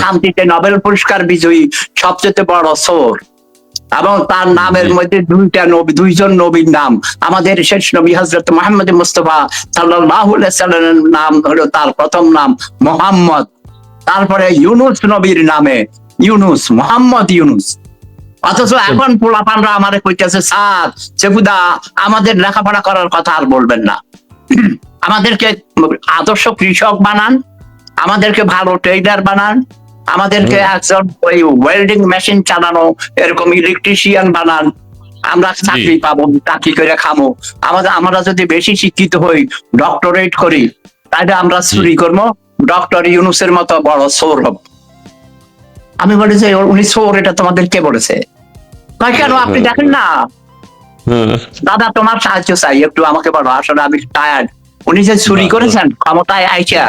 শান্তিতে নোবেল পুরস্কার বিজয়ী সবচেয়ে বড় সোর এবং তার নামের মধ্যে দুইটা নবী দুইজন নবীর নাম। আমাদের শেষ নবী হজরত মোহাম্মদ মুস্তফা সাল্লাল্লাহু নাম হলো তার প্রথম নাম মোহাম্মদ। তারপরে ইউনুস নবীর নামে ইউনুস মোহাম্মদ ইউনুস। অথচ এখন পোলাপানরা আমারে কইতেছে স্যার চেকুদা আমাদের লেখাপড়া করার কথা আর বলবেন না। আমাদেরকে আদর্শ কৃষক বানান আমাদেরকে ভালো ট্রেডার বানান। আমাদেরকে একজন ওই ওয়েল্ডিং মেশিন চালানো এরকম ইলেকট্রিশিয়ান বানান। আমরা চাকরি পাবো চাকরি করে খামো। আমাদের আমরা যদি বেশি শিক্ষিত হই ডক্টরেট করি তাহলে আমরা চুরি করব। ডক্টর ইউনুসের মতো বড় সোর হব। আমি বলি যে উনি সোর এটা তোমাদের কে বলেছে? কেন আপনি দেখেন না? হ্যাঁ, দাদা তোমার সাহায্য চাই একটু আমাকে বলো আসলে আমি টায়ার্ড উনি যে চুরি করেছেন ক্ষমতায় আইসা।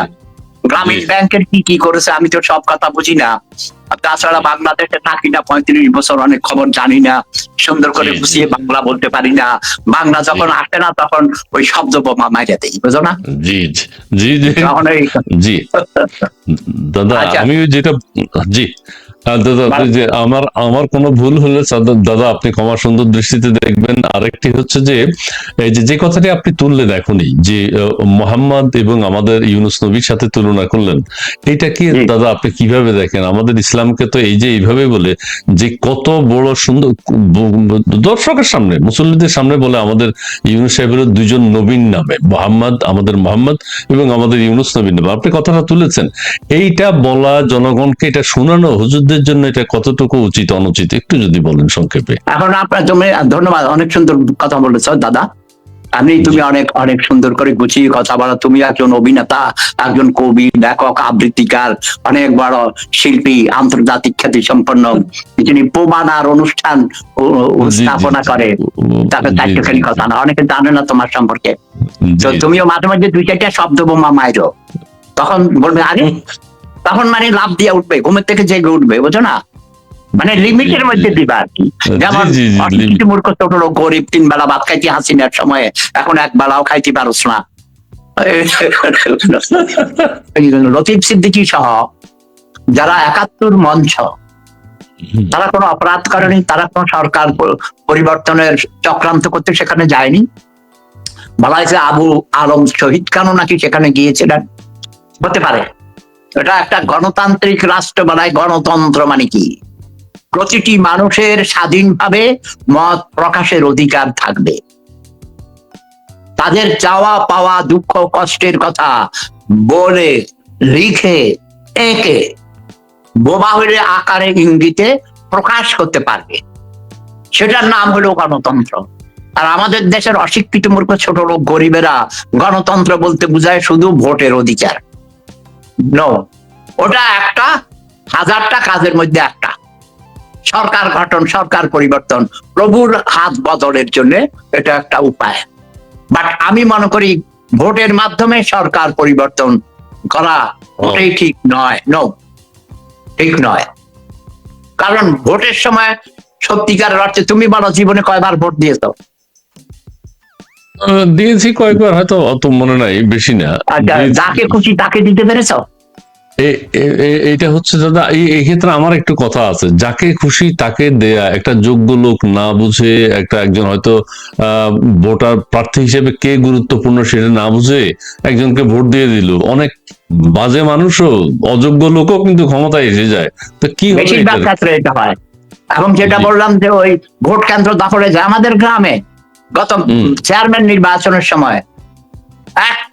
গ্রামীণ ব্যাংকের কি কি করেছে আমি তো সব কথা বুঝি না। তাছাড়া বাংলাদেশে থাকি না পঁয়ত্রিশ বছর অনেক খবর জানি না সুন্দর করে। বুঝিয়ে বাংলা বলতে পারি না। বাংলা যখন আসে না তখন ওই শব্দ বোমা মাইরে দেই বুঝো না? জি জি জি। দাদা আচ্ছা। আমি যেটা জি। দাদা যে আমার আমার কোনো ভুল হলে দাদা- আপনি ক্ষমা সুন্দর দৃষ্টিতে দেখবেন। আরেকটি হচ্ছে যে এই যে যে কথাটি আপনি তুললেন এখনই যে মোহাম্মদ এবং আমাদের ইউনুস নবীর সাথে তুলনা করলেন এটা কি দাদা আপনি কীভাবে দেখেন? আমাদের ইসলামকে তো এই যে এইভাবে বলে যে কত বড় সুন্দর দর্শকের সামনে মুসল্লিদের সামনে বলে আমাদের ইউনুস সাহেবের দুজন নবীন নামে মোহাম্মদ আমাদের মোহাম্মদ এবং আমাদের ইউনুস নবীন নামে। আপনি কথাটা তুলেছেন। এইটা বলা জনগণকে এটা শোনানো হুজুরদের জন্য এটা কতটুকু উচিত অনুচিত? একটু যদি বলেন সংক্ষেপে। এখন আপনার তুমি ধন্যবাদ অনেক সুন্দর কথা বলেছ দাদা। আমি তুমি অনেক অনেক সুন্দর করে গুছিয়ে কথা বলো। তুমি একজন অভিনেতা একজন কবি লেখক আবৃত্তিকার অনেক বড় শিল্পী আন্তর্জাতিক খ্যাতি সম্পন্ন যিনি প্রমাণার অনুষ্ঠান স্থাপনা করে। তাকে চারটেখানি কথা না অনেকে জানে না তোমার সম্পর্কে। তো তুমিও মাঝে মাঝে দুই চারটা শব্দ বোমা মাইরো। তখন বলবে আরে তখন মানে লাভ দিয়ে উঠবে ঘুমের থেকে জেগে উঠবে বুঝো না? মানে লিমিটের মধ্যে দিবা আর কি। যেমন অশিক্ষিত মূর্খ ছোট লোক গরিব তিন বেলা ভাত খাইতে হাসিনার সময়ে এখন এক বেলাও খাইতে পারস না। লতিফ সিদ্দিকী সহ যারা একাত্তর মঞ্চ তারা কোনো অপরাধ করেনি তারা কোনো সরকার পরিবর্তনের চক্রান্ত করতে সেখানে যায়নি। বলা হয়েছে আবু আলম শহীদ খানও নাকি সেখানে গিয়েছিলেন? হতে পারে। এটা একটা গণতান্ত্রিক রাষ্ট্র বানায়, গণতন্ত্র মানে কি? প্রতিটি মানুষের স্বাধীনভাবে মত প্রকাশের অধিকার থাকবে। তাদের চাওয়া পাওয়া দুঃখ কষ্টের কথা বলে লিখে, এঁকে বোবা হলে আকারে ইঙ্গিতে প্রকাশ করতে পারবে। সেটার নাম হলো গণতন্ত্র। আর আমাদের দেশের অশিক্ষিত মূর্খ ছোট লোক গরিবেরা গণতন্ত্র বলতে বোঝায় শুধু ভোটের অধিকার। নো ওটা একটা হাজারটা কাজের মধ্যে একটা। সরকার গঠন সরকার পরিবর্তন প্রভুর হাত বদলের জন্য এটা একটা উপায়। বাট আমি মনে করি ভোটের মাধ্যমে সরকার পরিবর্তন করা ওটাই ঠিক নয়। নো ঠিক নয়। কারণ ভোটের সময় সত্যিকার অর্থে তুমি বলো জীবনে কয়বার ভোট দিয়েছ? দিয়েছি কয়েকবার হয়তো অত মনে নাই বেশি না। দিয়েছি। যাকে খুশি তাকে দিতে পেরেছ? এটা হচ্ছে দাদা এই ক্ষেত্রে আমার একটু কথা আছে। যাকে খুশি তাকে দেয়া একটা যোগ্য লোক না বুঝে একটা একজন হয়তো ভোটার প্রার্থী হিসেবে কে গুরুত্বপূর্ণ সেটা না বুঝে একজনকে ভোট দিয়ে দিল। অনেক বাজে মানুষও অযোগ্য লোকও কিন্তু ক্ষমতায় এসে যায়। তো কি বেশিরভাগ ক্ষেত্রে এটা হয়। এবং যেটা বললাম যে ওই ভোট কেন্দ্র দখলে যায় আমাদের গ্রামে। গত চেয়ারম্যান নির্বাচনের সময়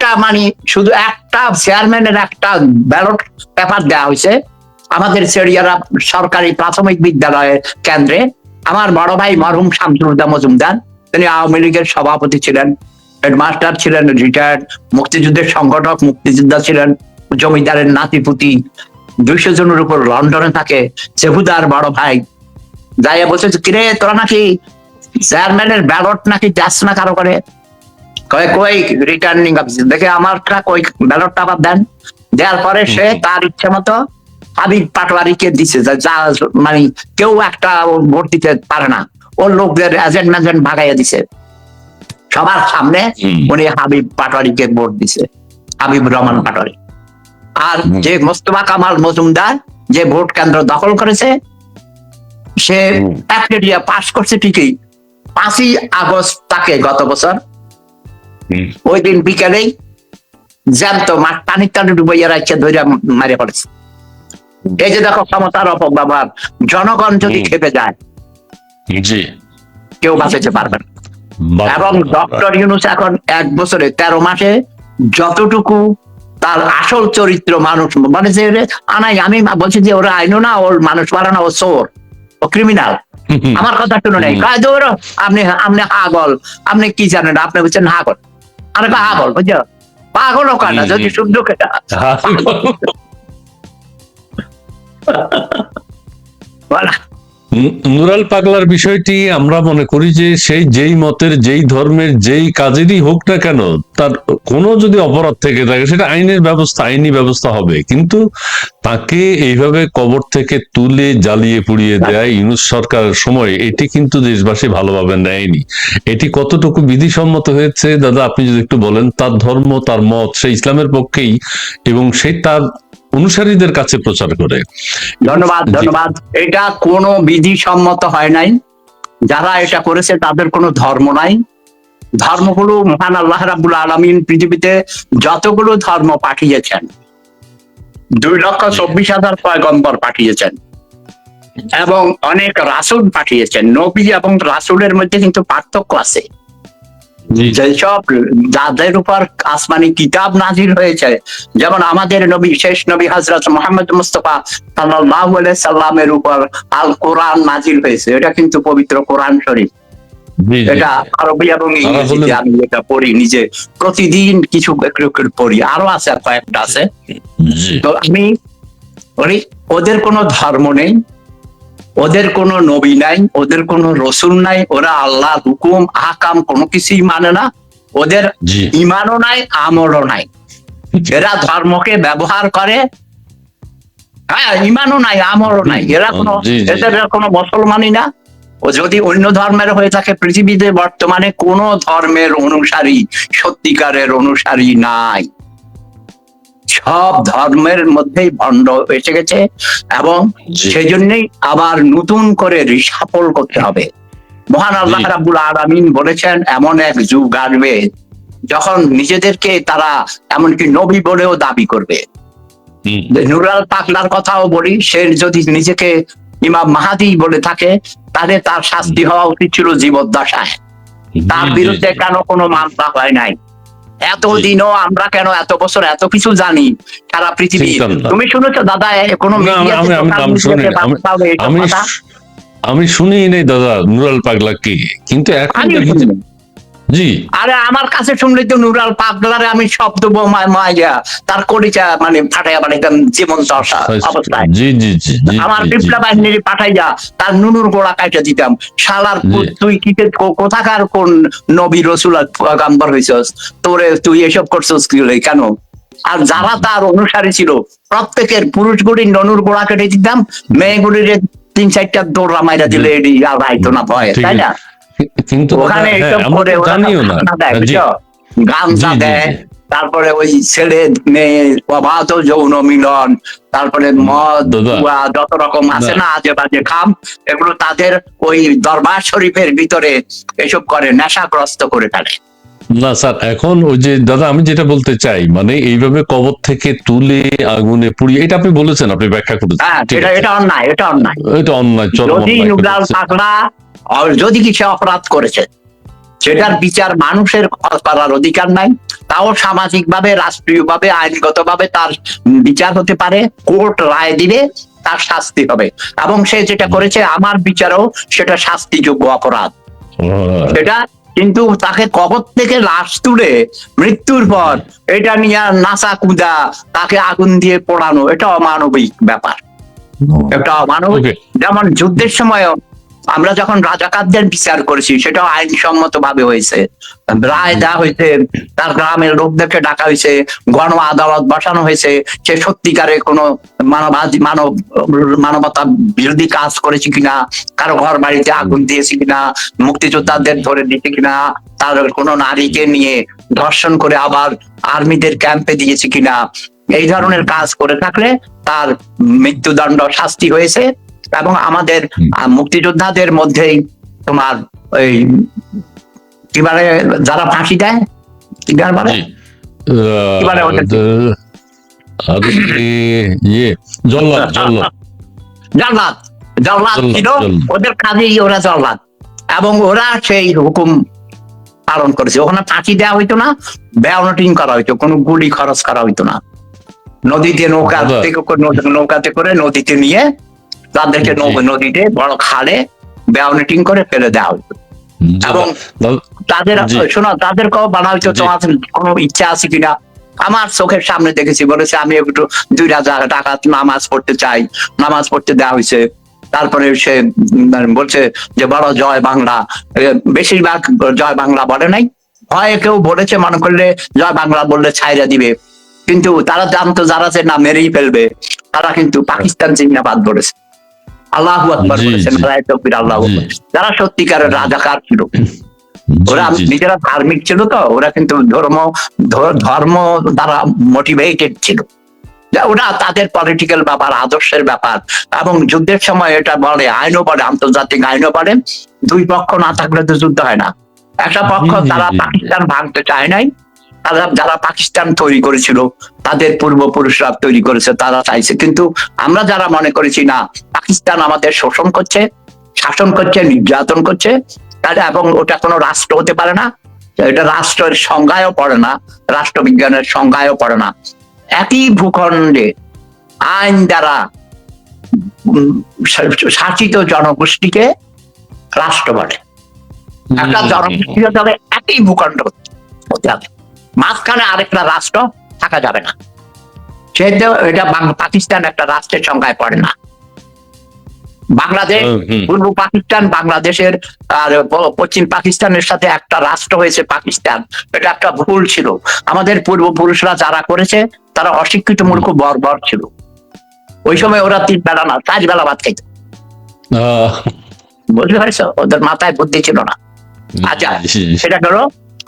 একটা মানে শুধু একটা চেয়ারম্যানের একটা ব্যালট পেপার দেওয়া হয়েছে। আমাদের চেড়িয়ারা সরকারি প্রাথমিক বিদ্যালয়ের কেন্দ্রে। আমার বড় ভাই মরহুম শামসুলদা মজুমদার, তিনি আওয়ামী লীগের সভাপতি ছিলেন, হেডমাস্টার ছিলেন রিটায়ার্ড মুক্তিযুদ্ধের সংগঠক, মুক্তিযোদ্ধা ছিলেন, জমিদারের নাতিপুতি, দুইশো জনের উপর লন্ডনে থাকে সেহুদার বড় ভাই। যাইয়া বলছে কিরে, তোরা নাকি চেয়ারম্যানের ব্যালট নাকি দাস না কারও করে? কয় কই রিটার্নিং অফিসে দেখে আমারটা কই ব্যালটটা আবার দেন। দেওয়ার পরে সে তার ইচ্ছে মতো হাবিব পাটোয়ারিকে দিছে। যা- মানে কেউ একটা ভোট দিতে পারে না। ওর লোকদের এজেন্ট ম্যাজেন্ট ভাগাইয়া দিছে। সবার সামনে উনি হাবিব পাটোয়ারিকে ভোট দিছে। হাবিব রহমান পাটোয়ারি আর যে মোস্তফা কামাল মজুমদার যে ভোট কেন্দ্র দখল করেছে সে হুম। পাশ করছে ঠিকই। পাঁচই আগস্ট তাকে গত বছর। ওই দিন বিকেলেই জ্যান্ত মাঠ পানির টানে ডুবাইয়া রাখছে ধরে মারে পড়েছে। এই যে দেখো ক্ষমতার অপব্যবহার জনগণ যদি খেপে যায় কেউ বাঁচাতে পারবে না। এবং ডক্টর ইউনুস এখন এক বছরে তেরো মাসে যতটুকু তার আসল চরিত্র মানুষ মানে যে আনাই আমি বলছি যে ওরা আইনো না ওর মানুষ বাড়ানো ও চোর ও ক্রিমিনাল আমার কথা শুনে নেই। আপনি আপনি হাগল আপনি কি জানেন? আপনি বলছেন হাগল। আর হাগল বুঝছ? পাগল ওখানে হুম, যদি হুম। কেটা। বলা নুরাল পাগলার বিষয়টি আমরা মনে করি যে সেই যেই মতের, যেই ধর্মের, যেই কাজেরই হোক না কেন, তার কোনো যদি অপরাধ থেকে থাকে, সেটা আইনের ব্যবস্থা, আইনি ব্যবস্থা হবে। কিন্তু তাকে এইভাবে কবর থেকে তুলে জ্বালিয়ে পুড়িয়ে দেয় ইউনুস সরকারের সময়, এটি কিন্তু দেশবাসী ভালোভাবে নেয়নি। এটি কতটুকু বিধিসম্মত হয়েছে, দাদা, আপনি যদি একটু বলেন, তার ধর্ম, তার মত, সে ইসলামের পক্ষেই এবং সে তার অনুসারীদের কাছে প্রচার করে। ধন্যবাদ ধন্যবাদ। এটা কোনো বিধি সম্মত হয় নাই। যারা এটা করেছে তাদের কোনো ধর্ম নাই। ধর্মগুলো মহান আল্লাহ রাবুল আলমিন পৃথিবীতে যতগুলো ধর্ম পাঠিয়েছেন দুই লক্ষ চব্বিশ হাজার পয়গম্বর পাঠিয়েছেন এবং অনেক রাসুল পাঠিয়েছেন। নবী এবং রাসুলের মধ্যে কিন্তু পার্থক্য আছে। যেসব যাদের উপর আসমানি কিতাব নাজির হয়েছে যেমন আমাদের নবী শেষ নবী হজরত মোহাম্মদ মুস্তফা আলাইহি সাল্লামের উপর আল কোরআন নাজির হয়েছে। এটা কিন্তু পবিত্র কোরআন শরীফ। এটা আরবি এবং ইংরেজিতে আমি এটা পড়ি নিজে প্রতিদিন কিছু একটু একটু পড়ি। আরও আছে আর কয়েকটা আছে। তো আমি ওদের কোনো ধর্ম নেই। ওদের কোনো নবী নাই ওদের কোনো রসুল নাই ওরা আল্লাহ হুকুম আকাম কোনো কিছুই মানে না। ওদের ইমানও নাই আমলও নাই। এরা ধর্মকে ব্যবহার করে। হ্যাঁ ইমানও নাই আমলও নাই। এরা কোনো। এদের কোনো মুসলমানই না। ও যদি অন্য ধর্মের হয়ে থাকে পৃথিবীতে বর্তমানে কোন ধর্মের অনুসারী সত্যিকারের অনুসারী নাই। সব ধর্মের মধ্যেই ভণ্ড এসে গেছে এবং জি সেই জন্যই আবার নতুন করে রিসাফল করতে হবে। মহান আল্লাহ। রাবুল আলামিন বলেছেন এমন এক যুগ আসবে যখন নিজেদেরকে তারা এমনকি নবী বলেও দাবি করবে। নুরাল পাকলার কথাও বলি সে যদি নিজেকে ইমাম মাহাদি বলে থাকে তাহলে তার শাস্তি হওয়া উচিত ছিল জীবদ্দশায়। তার বিরুদ্ধে কেন কোনো মামলা হয় নাই? এতদিনও আমরা কেন এত বছর এত কিছু জানি? সারা পৃথিবী তুমি শুনেছো দাদা কোনো আমি- শুনি নাই দাদা নুরাল পাগলা কি? কিন্তু এখন। জি। আরে আমার কাছে শুনলে তো নুরাল পাগলারে আমি শব্দ মাইয়া তার কলিচা মানে ফাটাইয়া বানাইতাম জীবন্ত অবস্থা- অবস্থায়। জি জি জি আমার। বিপ্লব বাহিনীর পাঠাইয়া তার নুনুর গোড়া কাইটা দিতাম। শালার তুই কি কোথাকার কোন নবী রসুল গাম্বার হইছস? তোরে তুই এসব করছস কি কেন? আর যারা তার অনুসারী ছিল প্রত্যেকের পুরুষগুলির ননুর গোড়া কেটে দিতাম মেয়ে মেয়েগুলির তিন চারটা দৌড়া মাইরা দিলে এটি আর আইতো না ভয় তাই না? কিন্তু ওখানে হ্যাঁ, ওরা জানিও না। গাঁজা দেয়, জি। তারপরে ওই ছেলে মেয়ে অবাধ যৌন মিলন তারপরে মদ যত রকম আছে না। আজে বাজে খাম এগুলো তাদের ওই দরবার শরীফের ভিতরে এসব করে নেশাগ্রস্ত করে ফেলে। না স্যার এখন ওই যে দাদা আমি যেটা বলতে চাই মানে এইভাবে কবর থেকে তুলে আগুনে পুড়িয়ে এটা আপনি বলেছেন আপনি ব্যাখ্যা করেছেন। হ্যাঁ এটা অন্যায় এটা অন্যায়। এটা অন্যায় চরম যদি কিছু অপরাধ করেছে সেটার বিচার মানুষের করার অধিকার নাই তাও সামাজিক ভাবে রাষ্ট্রীয় ভাবে আইনগত ভাবে তার বিচার হতে পারে কোর্ট রায় দিবে তার শাস্তি হবে। এবং সে যেটা করেছে আমার বিচারও সেটা শাস্তিযোগ্য অপরাধ। সেটা কিন্তু তাকে কবর থেকে লাশ তুলে মৃত্যুর পর এটা নিয়ে নাচা কুদা তাকে আগুন দিয়ে পোড়ানো এটা অমানবিক ব্যাপার। এটা অমানবিক। যেমন যুদ্ধের সময় আমরা যখন রাজাকারদের বিচার করেছি, সেটাও আইনসম্মত ভাবে হয়েছে। রায় দেওয়া হয়েছে, তার গ্রামের লোকদেরকে ডাকা হয়েছে, গণ আদালত বসানো হয়েছে সে সত্যিকারে কোনো মানবাধি মানব, মানবতা বিরোধী কাজ করেছে কিনা, কারও ঘর বাড়িতে আগুন দিয়েছে কিনা, মুক্তিযোদ্ধাদের ধরে দিতে কিনা, তার কোনো নারীকে নিয়ে ধর্ষণ করে আবার আর্মিদের ক্যাম্পে দিয়েছে কিনা, এই ধরনের কাজ করে থাকলে তার মৃত্যুদণ্ড শাস্তি হয়েছে। এবং আমাদের মুক্তিযোদ্ধাদের মধ্যেই তোমার ওই কি বলে যারা ফাঁসি দেয় কি বলে? বলে? জি। আহ, এবারে ওটা- দ- আর কি- জল্লাদ জল্লাদ। জল্লাদ জল্লাদ জল্লাদ, ছিল ওদের কাজেই ওরা জল্লাদ। এবং ওরা সেই হুকুম পালন করেছে। ওখানে ফাঁসি দেওয়া হইতো না ব্যাউনটিং করা হইতো কোনো গুলি খরচ করা হইতো না। নদীতে নৌকা। থেকে করে নৌকাতে করে নদীতে নিয়ে তাদেরকে নদীতে বড় খালে ব্যাউনেটিং করে ফেলে দেওয়া হইতো এবং তাদের। শোনো তাদেরকেও বলা হইতো। তোমার কোনো ইচ্ছা আছে কিনা? আমার চোখের সামনে দেখেছি বলেছে আমি একটু দুই হাজার টাকা নামাজ পড়তে চাই। নামাজ পড়তে দেওয়া হয়েছে। তারপরে সে বলছে যে বড় জয় বাংলা। বেশিরভাগ জয় বাংলা বলে নাই। হয় কেউ বলেছে মনে করলে জয় বাংলা বললে ছাইরা দিবে। কিন্তু তারা জানতো যারা যে না মেরেই ফেলবে তারা কিন্তু পাকিস্তান জিন্দাবাদ বলেছে। আল্লাহ আকবর বলেছেন রায় তকবীর আল্লাহ যারা সত্যিকারের রাজাকার ছিল ওরা নিজেরা ধার্মিক ছিল তো ওরা কিন্তু ধর্ম ধর্ম দ্বারা মোটিভেটেড ছিল। ওরা তাদের পলিটিক্যাল ব্যাপার আদর্শের ব্যাপার এবং যুদ্ধের সময় এটা বলে আইনও বলে আন্তর্জাতিক আইনও বলে দুই পক্ষ না থাকলে তো যুদ্ধ হয় না। একটা পক্ষ তারা পাকিস্তান ভাঙতে চায় নাই তারা যারা পাকিস্তান তৈরি করেছিল তাদের পূর্বপুরুষরা তৈরি করেছে তারা চাইছে। কিন্তু আমরা যারা মনে করেছি না পাকিস্তান আমাদের শোষণ করছে শাসন করছে নির্যাতন করছে তাহলে এবং ওটা কোনো রাষ্ট্র হতে পারে না এটা রাষ্ট্রের সংজ্ঞায়ও পড়ে না রাষ্ট্রবিজ্ঞানের সংজ্ঞায়ও পড়ে না। একই ভূখণ্ডে আইন দ্বারা শাসিত জনগোষ্ঠীকে রাষ্ট্র বলে। একটা জনগোষ্ঠী হতে হবে একই ভূখণ্ড হতে হবে। মাঝখানে আরেকটা রাষ্ট্র থাকা যাবে না। সেহেতু এটা পাকিস্তান একটা রাষ্ট্রের সংখ্যায় পড়ে না। বাংলাদেশ। পূর্ব পাকিস্তান বাংলাদেশের আর পশ্চিম পাকিস্তানের সাথে একটা রাষ্ট্র হয়েছে পাকিস্তান। এটা একটা ভুল ছিল। আমাদের পূর্বপুরুষরা যারা করেছে তারা অশিক্ষিত মূর্খ বর্বর ছিল। ওই সময় ওরা তিন বেলা না চার বেলা ভাত খাইত। বুঝতে পারছ? ওদের মাথায় বুদ্ধি ছিল না। আচ্ছা। সেটা করো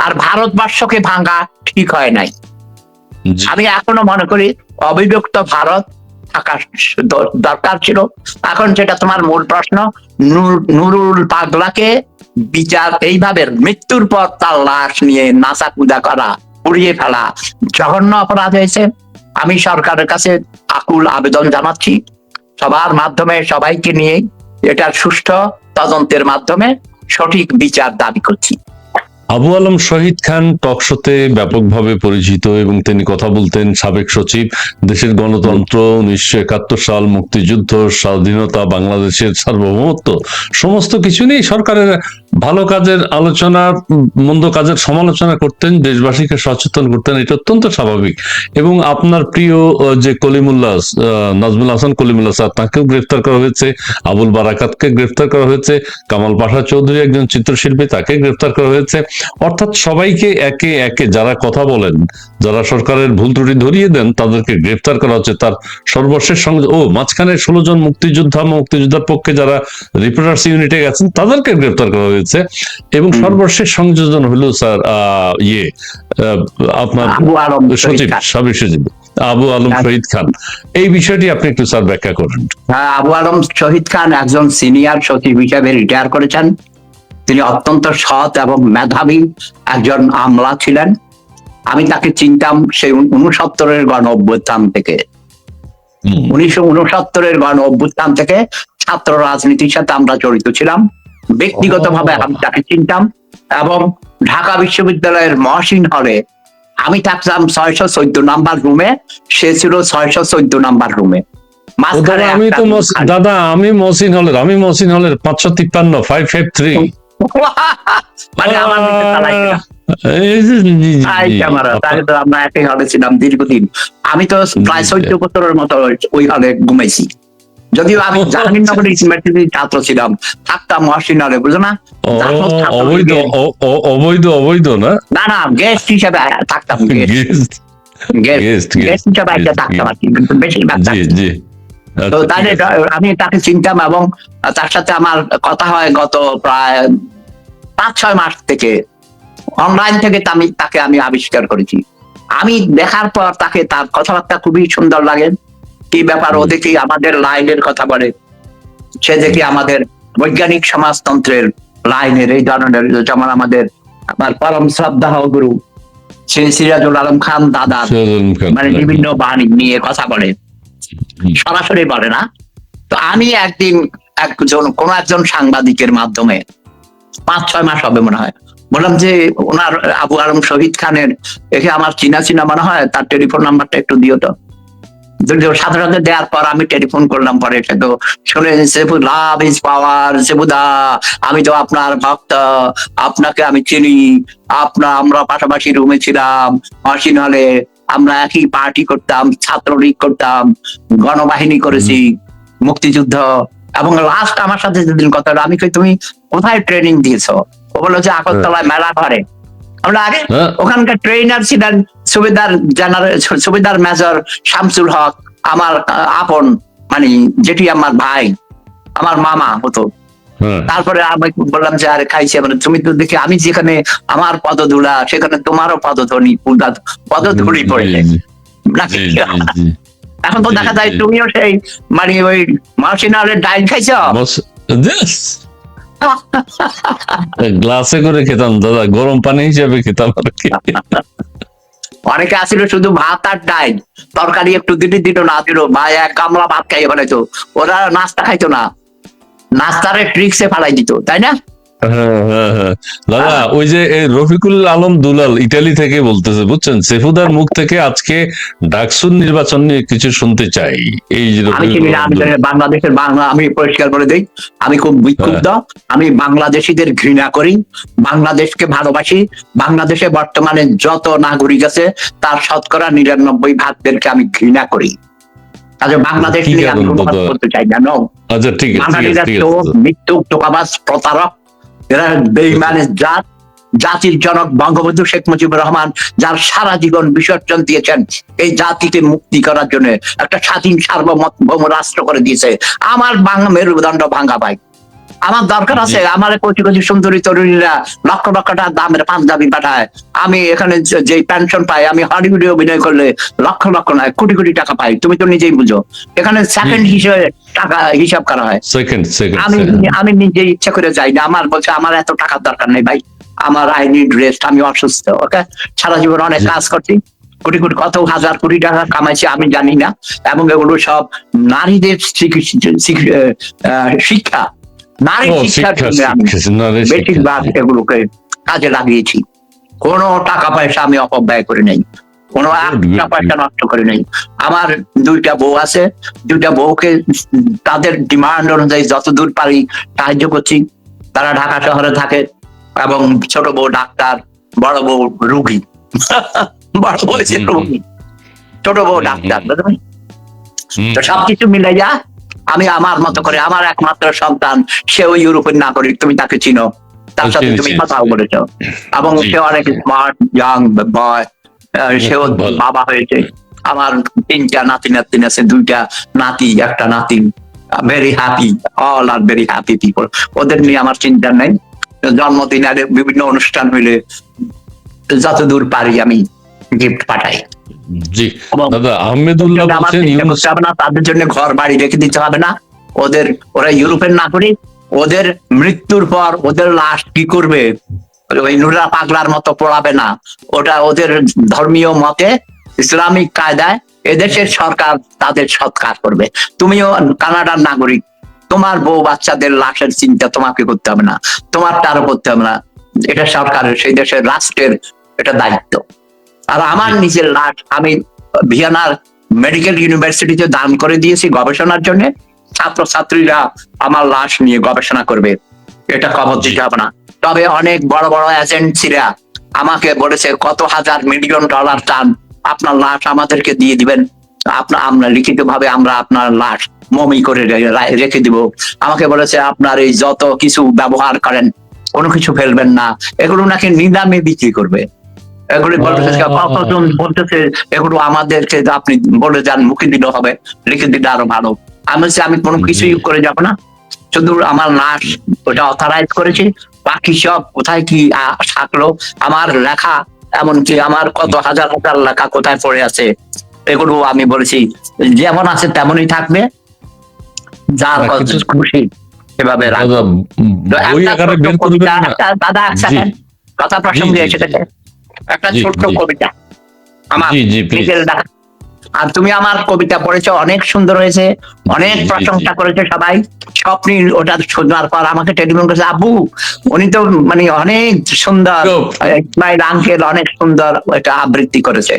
আর ভারতবর্ষকে ভাঙা ঠিক হয় নাই। আমি এখনও মনে করি অবিভক্ত ভারত থাকা দরকার ছিল। এখন যেটা তোমার মূল প্রশ্ন নুরুল পাগলাকে বিচার এইভাবে মৃত্যুর পর তার লাশ নিয়ে নাসা কুদা করা পুড়িয়ে ফেলা জঘন্য অপরাধ হয়েছে। আমি সরকারের কাছে আকুল আবেদন জানাচ্ছি। সবার মাধ্যমে সবাইকে নিয়ে এটার সুষ্ঠু তদন্তের মাধ্যমে সঠিক বিচার দাবি করছি। আবু আলম শহীদ খান টকশোতে ব্যাপকভাবে পরিচিত এবং তিনি কথা বলতেন সাবেক সচিব দেশের গণতন্ত্র উনিশশো একাত্তর সাল মুক্তিযুদ্ধ, স্বাধীনতা, বাংলাদেশের সার্বভৌমত্ব, সমস্ত কিছু নিয়ে সরকারের ভালো কাজের আলোচনা মন্দ কাজের সমালোচনা করতেন, দেশবাসীকে সচেতন করতেন, এটা অত্যন্ত স্বাভাবিক। এবং আপনার প্রিয় যে কলিমুল্লাহ নাজমুল হাসান কলিমুল্লাহ স্যার তাকেও গ্রেফতার করা হয়েছে। আবুল বারাকাতকে গ্রেফতার করা হয়েছে। কামাল পাশা চৌধুরী একজন চিত্রশিল্পী, তাকে গ্রেফতার করা হয়েছে। অর্থাৎ সবাইকে একে একে যারা কথা বলেন, যারা সরকারের ভুল ত্রুটি ধরিয়ে দেন, তাদেরকে গ্রেফতার করা হচ্ছে। তার সর্বশেষ সঙ্গে, ও, মাঝখানে ষোলো জন মুক্তিযোদ্ধা, মুক্তিযোদ্ধার পক্ষে যারা রিপোর্টার্স ইউনিটে গেছেন, তাদেরকে গ্রেফতার করা হয়েছে। এবং সর্বশেষ সংযোজন হলো স্যার ইয়ে আপনার সচিব সাবেক সচিব আবু আলম আচ্ছা। শহীদ খান। এই বিষয়টি আপনি একটু স্যার ব্যাখ্যা করেন। হ্যাঁ, আবু আলম শহীদ খান একজন সিনিয়র সচিব হিসেবে রিটায়ার করেছেন। তিনি অত্যন্ত সৎ এবং মেধাবী একজন আমলা ছিলেন। আমি তাকে চিনতাম সেই উনসত্তরের গণ অভ্যুত্থান থেকে উনিশশো উনসত্তরের গণ অভ্যুত্থান থেকে ছাত্র রাজনীতির সাথে আমরা জড়িত ছিলাম। ব্যক্তিগতভাবে। আমি তাকে চিনতাম এবং ঢাকা বিশ্ববিদ্যালয়ের মহসিন হলে আমি থাকতাম ছয়শো চোদ্দ নাম্বার রুমে সে ছিল ছয়শো চোদ্দ নাম্বার রুমে। আমি তো দাদা আমি মহসিন হলের আমি মহসিন হলের পাঁচশো তিপ্পান্ন ফাইভ ফাইভ থ্রি মানে আমার আমরা একই হলে ছিলাম দীর্ঘদিন। আমি তো প্রায়। চোদ্দ বছরের মতো ওই হলে ঘুমাইছি। যদিও আমি জাহাঙ্গীরনগর ইউনিভার্সিটির ছাত্র ছিলাম থাকতাম মহসিন হলে বুঝো না? অবৈধ অবৈধ অবৈধ না? না না গেস্ট হিসাবে থাকতাম গেস্ট গেস্ট গেস্ট হিসাবে একটা থাকতাম আর কি বেশিরভাগ জি থাকতাম। জি। তো আচ্ছা, তাহলে আমি তাকে চিনতাম এবং তার সাথে আমার কথা হয় গত প্রায় পাঁচ ছয় মাস থেকে। অনলাইন থেকে আমি তাকে আমি আবিষ্কার করেছি। আমি দেখার পর তাকে তার কথাবার্তা খুবই সুন্দর লাগে। কি ব্যাপার? ও দেখি আমাদের লাইনের কথা বলে। সে দেখি আমাদের বৈজ্ঞানিক সমাজতন্ত্রের লাইনের এই ধরনের যেমন আমাদের আমার পরম শ্রদ্ধা গুরু শ্রী সিরাজুল আলম খান দাদা মানে বিভিন্ন বাণী নিয়ে কথা বলে। সরাসরি বলে না। তো আমি একদিন একজন কোন একজন সাংবাদিকের মাধ্যমে পাঁচ ছয় মাস হবে মনে হয় বললাম যে ওনার আবু আলম শহীদ খানের একে আমার চিনা চিনা মনে হয় তার টেলিফোন নাম্বারটা একটু দিও তো। সাথে দেওয়ার পর আমি টেলিফোন করলাম পরে সে তো শুনে সেবু লাভ ইজ পাওয়ার সেবুদা আমি তো আপনার ভক্ত আপনাকে আমি চিনি আপনার আমরা পাশাপাশি রুমে ছিলাম অসীন হলে আমরা একই পার্টি করতাম ছাত্রলীগ করতাম গণবাহিনী করেছি মুক্তিযুদ্ধ এবং লাস্ট আমার সাথে যেদিন কথা হলো আমি কই তুমি কোথায় ট্রেনিং দিয়েছ? ও বলল যে আগরতলায় মেলা ঘরে। আমরা আগে হ্যাঁ, ওখানকার ট্রেনার ছিলেন সুবেদার জেনারেল সুবেদার মেজর শামসুল হক আমার আপন মানে যেটি আমার ভাই আমার মামা হতো হ্যাঁ। তারপরে আমি বললাম যে আরে খাইছে মানে তুমি তো দেখি আমি যেখানে আমার পদধুলা সেখানে তোমারও পদধ্বনি পদ- পদধূলি জি। এখন তো দেখা যায় তুমিও সেই মানে ওই মার্সিনালের ডাইল খাইছো! গ্লাসে করে খেতাম, দাদা। গরম পানি হিসেবে খেতাম আর কি। অনেকে আসিল শুধু ভাত আর ডাইল। তরকারি একটু দিতে দিত না, দিল, ভাই, এক কামলা ভাত খাইয়ে ফেলাইতো। ওরা নাস্তা খাইতো না। নাস্তারে ট্রিক্সে ফালাই দিত, তাই না। দাদা ওই যে রফিকুল আলম দুলাল ইটালি থেকে বলতেছে বুঝছেন? সেফুদার মুখ থেকে আজকে ডাকসুর নির্বাচন নিয়ে কিছু শুনতে চাই। এই যে বাংলাদেশের বাংলা আমি পরিষ্কার করে দিই আমি খুব বিক্ষুব্ধ। আমি বাংলাদেশিদের ঘৃণা করি বাংলাদেশকে ভালোবাসি। বাংলাদেশে বর্তমানে যত নাগরিক আছে তার শতকরা নিরানব্বই ভাগদেরকে আমি ঘৃণা করি। কাজে বাংলাদেশ কি নিয়ে আমি কারণ কোনো কথা দাদা? বলতে চাই না আচ্ছা বাঙালিরা মৃত্যু টোকাবাজ প্রতারক এরা বেইমানের জাত, জাতির জনক বঙ্গবন্ধু শেখ মুজিবুর রহমান, যার সারা জীবন বিসর্জন দিয়েছেন এই জাতিকে মুক্তি করার জন্য একটা স্বাধীন সার্বভৌম রাষ্ট্র করে দিয়েছে। আমার বাংলা মেরুদণ্ড ভাঙ্গা ভাই। আমার দরকার আছে আমার কচি কচি সুন্দরী তরুণীরা লক্ষ লক্ষ টাকা দামের পাঞ্জাবি পাঠায়। আমি এখানে যে- পেনশন পাই আমি হলিউডে অভিনয় করলে লক্ষ লক্ষ নয় কোটি কোটি টাকা পাই। তুমি তো নিজেই বুঝো। এখানে সেকেন্ড হিসেবে টাকা হিসাব করা হয়। আমি আমি নিজে ইচ্ছা করে যাই না। আমার বলছে আমার এত টাকার দরকার নেই ভাই। আমার আই নিড রেস্ট আমি অসুস্থ ওকে? সারা জীবন অনেক কাজ করছি। কোটি কোটি কত হাজার কোটি টাকা কামাইছি আমি জানি না। এবং এগুলো সব নারীদের শিক্ষা। নারী শিক্ষার জন্য আমি। বেশিরভাগ এগুলোকে কাজে লাগিয়েছি। কোনো টাকা পয়সা আমি অপব্যয় করে নেই। কোনো একটা পয়সা নষ্ট করে নেই। আমার দুইটা বউ আছে। দুইটা বউকে তাদের ডিমান্ড অনুযায়ী যতদূর পারি সাহায্য করছি। তারা ঢাকা শহরে থাকে এবং ছোট বউ ডাক্তার বড় বউ রুগী। বড় বউ। রুগী। ছোট বউ ডাক্তার তো সবকিছু মিলে যা আমি আমার মতো করে আমার একমাত্র সন্তান সেও ইউরোপের নাগরিক তুমি তাকে চিনো। তার সাথে তুমি কথাও বলেছ। এবং সে অনেক স্মার্ট ইয়াং বয় সেও বাবা হয়েছে। আমার তিনটা নাতি নাতি আছে দুইটা নাতি একটা নাতি। ভেরি হ্যাপি অল আর ভেরি হ্যাপি পিপল ওদের নিয়ে আমার চিন্তা নেই। জন্মদিন আর বিভিন্ন অনুষ্ঠান হইলে যতদূর পারি আমি গিফট পাঠাই। জি। দাদা আহমেদুল্লাহ বলছেন ইউনুস হবে না তাদের জন্য ঘর বাড়ি রেখে দিতে হবে না। ওদের ওরা ইউরোপের নাগরিক ওদের মৃত্যুর পর ওদের লাশ কি করবে? ওই নুরা পাগলার মতো পড়াবে না। ওটা ওদের ধর্মীয় মতে ইসলামিক কায়দায় এদেশের সরকার তাদের সৎকার করবে। তুমিও কানাডার নাগরিক তোমার বউ বাচ্চাদের লাশের চিন্তা তোমাকে করতে হবে না তোমার তারও করতে হবে না। এটা সরকারের সেই দেশের রাষ্ট্রের এটা দায়িত্ব। আর আমার নিজের লাশ আমি ভিয়েনার মেডিকেল ইউনিভার্সিটিতে দান করে দিয়েছি গবেষণার জন্য। ছাত্র ছাত্রীরা আমার লাশ নিয়ে গবেষণা করবে। এটা খবর দিতে হবে না। তবে অনেক বড় বড় এজেন্সিরা আমাকে বলেছে কত হাজার মিলিয়ন ডলার চান আপনার লাশ আমাদেরকে দিয়ে দিবেন। আপনার আমরা লিখিত ভাবে আমরা আপনার লাশ মমি করে রেখে দিব। আমাকে বলেছে আপনার এই যত কিছু ব্যবহার করেন কোনো কিছু ফেলবেন না। এগুলো নাকি নিলামে বিক্রি করবে। এগুলো বলতেছে। কতজন বলতেছে এগুলো আমাদেরকে আপনি বলে যান মুখে দিলে হবে লিখে দিলে আরও ভালো। আমি আমি কোনো কিছুই করে যাব না। শুধু আমার লাশ ওটা অথরাইজ করেছি বাকি সব কোথায় কি থাকল আমার লেখা এমনকি আমার কত হাজার হাজার লেখা কোথায় পড়ে আছে এগুলো আমি বলেছি। যেমন আছে তেমনই থাকবে। যার খুশি সেভাবে। দাদা বই একটা ছোট্ট কবিতা, আমার আর তুমি আমার কবিতা পড়েছো অনেক সুন্দর হয়েছে অনেক প্রশংসা করেছে সবাই। স্বপ্নি ওটা শোনার পর আমাকে টেলিফোন করেছে আব্বু উনি তো মানে অনেক সুন্দর। ইসমাইল আঙ্কেল অনেক সুন্দর এটা আবৃত্তি করেছে।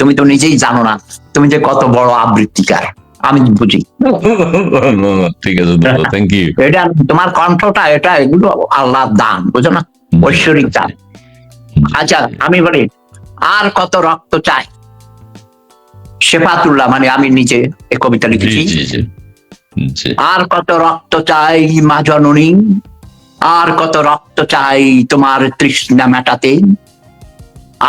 তুমি তো নিজেই জানো না তুমি যে কত বড় আবৃত্তিকার। আমি বুঝি। ঠিক আছে দাদা থ্যাংক ইউ এটা তোমার কণ্ঠটা এটা এগুলো আল্লাহর দান বুঝো না? ঐশ্বরিক দান। আচ্ছা আমি বলি আর কত রক্ত চাই? শেফাতুল্লাহ মানে আমি নিজে এই কবিতা লিখেছি। আর কত রক্ত চাই মা জননী? আর কত রক্ত চাই তোমার তৃষ্ণা মেটাতে?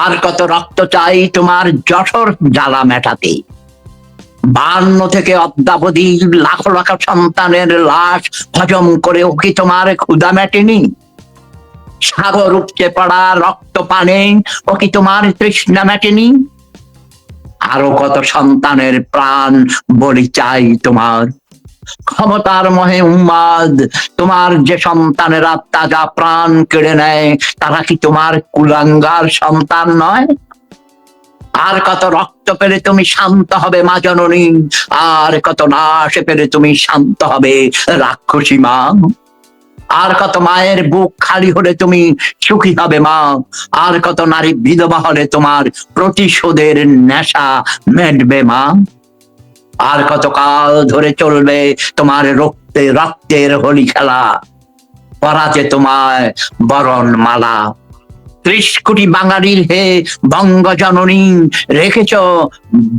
আর কত রক্ত চাই তোমার যশোর জ্বালা মেটাতে? বান্ন থেকে অদ্যাবধি লাখো লাখো সন্তানের লাশ হজম করে কি তোমার ক্ষুদা মেটেনি? সাগর উপচে পড়া রক্ত পানে ও কি তোমার তৃষ্ণা মেটেনি? আরও কত সন্তানের প্রাণ বলি চাই তোমার। ক্ষমতার মহে উন্মাদ তোমার যে সন্তানেরা তাজা প্রাণ কেড়ে নেয়, তারা কি তোমার কুলাঙ্গার সন্তান নয়? আর কত রক্ত পেলে তুমি শান্ত হবে, মা জননী? আর কত নাশ পেলে তুমি শান্ত হবে, রাক্ষসী মা? আর কত মায়ের বুক খালি হলে তুমি সুখী হবে, মা? আর কত নারী বিধবা হলে তোমার প্রতিশোধের নেশা মেটবে, মা? আর কত কাল ধরে চলবে তোমার রক্তে, রক্তের হোলি খেলা পরাজে তোমায় বরণ মালা ত্রিশ কোটি বাঙালির হে বঙ্গ জননী রেখেছ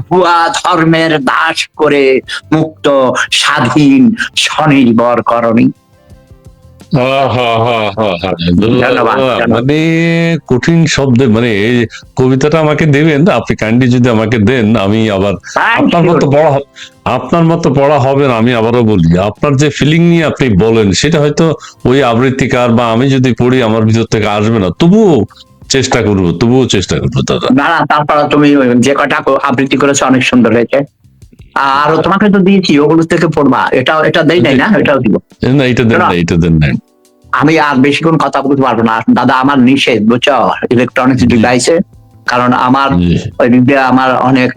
ভুয়া ধর্মের দাস করে মুক্ত স্বাধীন স্বনির্ভর করণী। মানে কঠিন শব্দে মানে কবিতাটা আমাকে দেবেন আপনি কাইন্ডলি যদি আমাকে দেন আমি আবার আপনার মতো পড়া আপনার মতো পড়া হবে না আমি আবারও বলি আপনার যে ফিলিং নিয়ে আপনি বলেন সেটা হয়তো ওই আবৃত্তিকার বা আমি যদি পড়ি আমার ভিতর থেকে আসবে না। তবুও চেষ্টা করব তবুও চেষ্টা করব দাদা। না না তারপরে তুমি যে কটা আবৃত্তি করেছ অনেক সুন্দর হয়েছে। আর তোমাকে তো দিয়েছি ওগুলো থেকে পড়বা এটাও এটা দেই নাই না? এটাও দিব। না এটা দেন না এটা দেন না আমি আর বেশিক্ষণ কথা বলতে পারব না। দাদা আমার নিষেধ বুঝছ? ইলেকট্রনিক্স ডিভাইসে কারণ আমার ওই আমার অনেক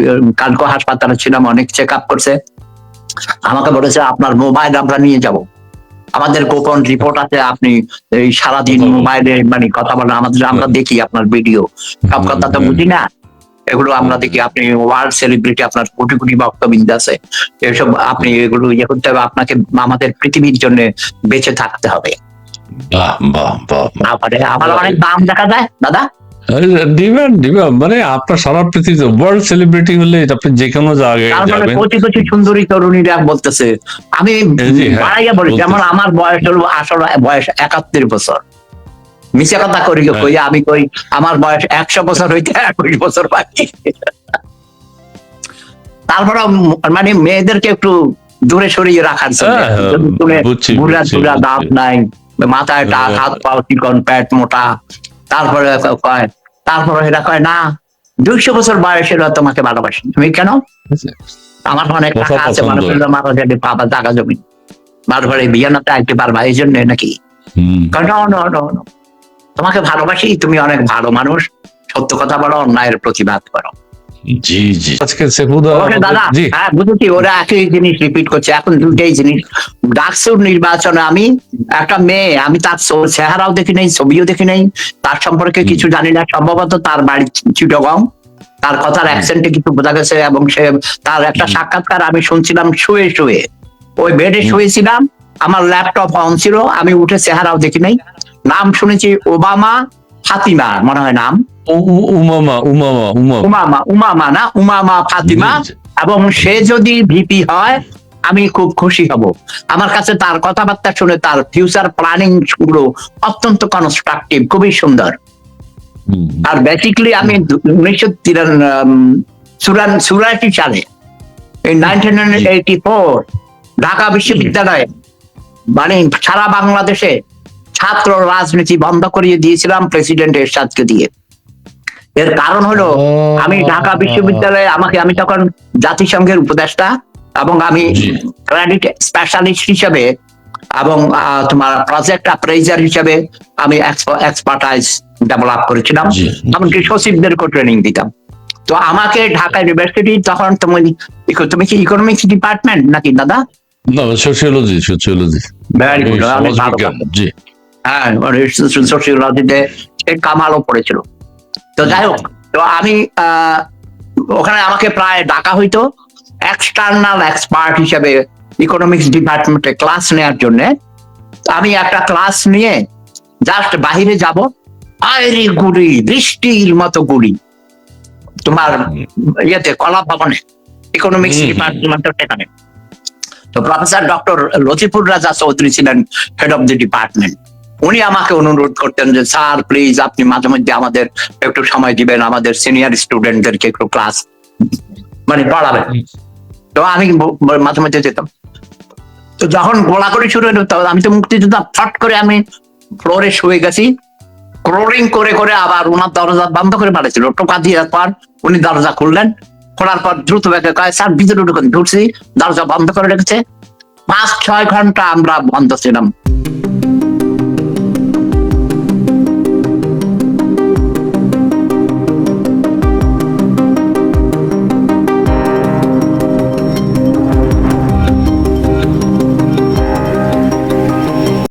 কালকে হাসপাতালে ছিলাম অনেক চেক আপ করছে। আমাকে বলেছে আপনার মোবাইল আমরা নিয়ে যাব। আমাদের গোপন রিপোর্ট আছে আপনি এই সারাদিন। মোবাইলে মানে কথা বলেন। আমাদের আমরা দেখি আপনার ভিডিও সব কথা তো বুঝি না? এগুলো আমরা দেখি আপনি ওয়ার্ল্ড সেলিব্রিটি আপনার কোটি কোটি বক্তব্য আছে। এসব আপনি এগুলো ইয়ে করতে হবে আপনাকে আমাদের পৃথিবীর জন্য বেঁচে থাকতে হবে। আমার অনেক দাম দেখা যায় দাদা? ডিমান্ড ডিমান্ড মানে আপনার সারা পৃথিবীতে ওয়ার্ল্ড সেলিব্রিটি হলে আপনি যে কোনো জায়গায় যাবেন। কচি কচি সুন্দরী তরুণীরা বলতেছে আমি হ্যাঁ, বাড়াইয়া। যেমন আমার বয়স হলো আসলে বয়স একাত্তর বছর। মিশে কথা করি হ্যাঁ। কই আমি কই আমার বয়স একশো বছর হইতে একুশ বছর বাকি। তারপরে মানে মেয়েদেরকে একটু দূরে সরিয়ে রাখার হ্যাঁ, হ্যাঁ, বুড়া দাঁত নাই মাথায় টাক। হাত পাও চিকন প্যাট মোটা তারপরে কয় তারপরে এরা কয় না দুইশো বছর বয়সের তোমাকে ভালোবাসি। তুমি কেন? আমার অনেক টাকা আছে পছন্দ। মানুষ হলো মারা গেলে পাবা জায়গা জমি। বারবারে বিয়ানাতে আইতে পারবা এই জন্য নাকি? হুম, তোমাকে ভালোবাসি তুমি অনেক ভালো মানুষ। সত্য কথা বলো অন্যায়ের প্রতিবাদ করো। জি জি। আজকে দাদা হ্যাঁ বুঝেছি ওরা একই জিনিস রিপিট করছে। এখন দুটাই জিনিস। ডাকসুর নির্বাচনে আমি একটা মেয়ে আমি তার চেহারাও দেখি নাই ছবিও দেখি নাই। তার সম্পর্কে কিছু জানি না। সম্ভবত তার বাড়ি চিটগং। তার কথার অ্যাকসেন্টে কিছু বোঝা গেছে এবং সে তার একটা সাক্ষাৎকার আমি শুনছিলাম শুয়ে শুয়ে। ওই বেডে। শুয়েছিলাম। আমার ল্যাপটপ অন ছিল। আমি উঠে চেহারাও দেখি নাই। নাম শুনেছি ওবামা ফাতিমা মনে হয় নাম। উমামা উমামা উমামা। উমামা উমামা না উমামা ফাতিমা। এবং সে যদি ভিপি হয় আমি খুব খুশি হব। আমার কাছে তার কথাবার্তা শুনে তার ফিউচার প্ল্যানিংগুলো অত্যন্ত কনস্ট্রাকটিভ খুবই সুন্দর। আর বেসিক্যালি আমি উনিশশো চুরান চুরাশি সালে ঢাকা বিশ্ববিদ্যালয়ে মানে সারা বাংলাদেশে ছাত্র রাজনীতি বন্ধ করিয়ে দিয়েছিলাম প্রেসিডেন্ট এরশাদকে দিয়ে। এর কারণ হলো আমি ঢাকা বিশ্ববিদ্যালয়ে আমাকে আমি তখন জাতিসংঘের উপদেষ্টা এবং আমি ক্রেডিট স্পেশালিস্ট হিসেবে এবং তোমার প্রজেক্ট অ্যাপ্রাইজার হিসেবে আমি এক্সপার্টাইজ ডেভেলপ করেছিলাম। এমনকি সচিবদেরকেও ট্রেনিং দিতাম। তো আমাকে ঢাকা ইউনিভার্সিটি তখন তুমি তুমি কি ইকোনমিক্স ডিপার্টমেন্ট নাকি দাদা? না sociology sociology very good ji. হ্যাঁ সোশিওলজিতে সে কামালও পড়েছিল। তো যাই হোক তো আমি আহ, ওখানে আমাকে প্রায় ডাকা হইতো এক্সটার্নাল এক্সপার্ট হিসেবে ইকোনমিক্স ডিপার্টমেন্টে ক্লাস নেওয়ার জন্য। আমি একটা ক্লাস নিয়ে জাস্ট বাহিরে যাব আইরি গুড়ি বৃষ্টির মতো গুড়ি তোমার ইয়েতে কলা ভবনে ইকোনমিক্স। ডিপার্টমেন্টের সেখানে। তো প্রফেসর ডক্টর লতিফুর রাজা চৌধুরী ছিলেন হেড অফ দি ডিপার্টমেন্ট উনি আমাকে অনুরোধ করতেন যে, স্যার প্লিজ আপনি মাঝে মধ্যে আমাদের একটু সময় দিবেন, আমাদের সিনিয়র স্টুডেন্টদেরকে একটু ক্লাস মানে পড়াবেন তো আমি মাঝে মধ্যে যেতাম। তো যখন গোলাগুলি শুরু হলো তখন আমি তো মুক্তিযোদ্ধা, ফট করে আমি ফ্লোরে শুয়ে গেছি। ক্রোলিং করে করে আবার ওনার দরজা বন্ধ করে পাঠাচ্ছিল টোকা দিয়ে পর উনি দরজা খুললেন। খোলার পর দ্রুত ব্যাগে কয়, স্যার, ভিতরে ঢুকুন, ঢুকছি। দরজা বন্ধ করে রেখেছে। পাঁচ, ছয় ঘণ্টা আমরা বন্ধ ছিলাম।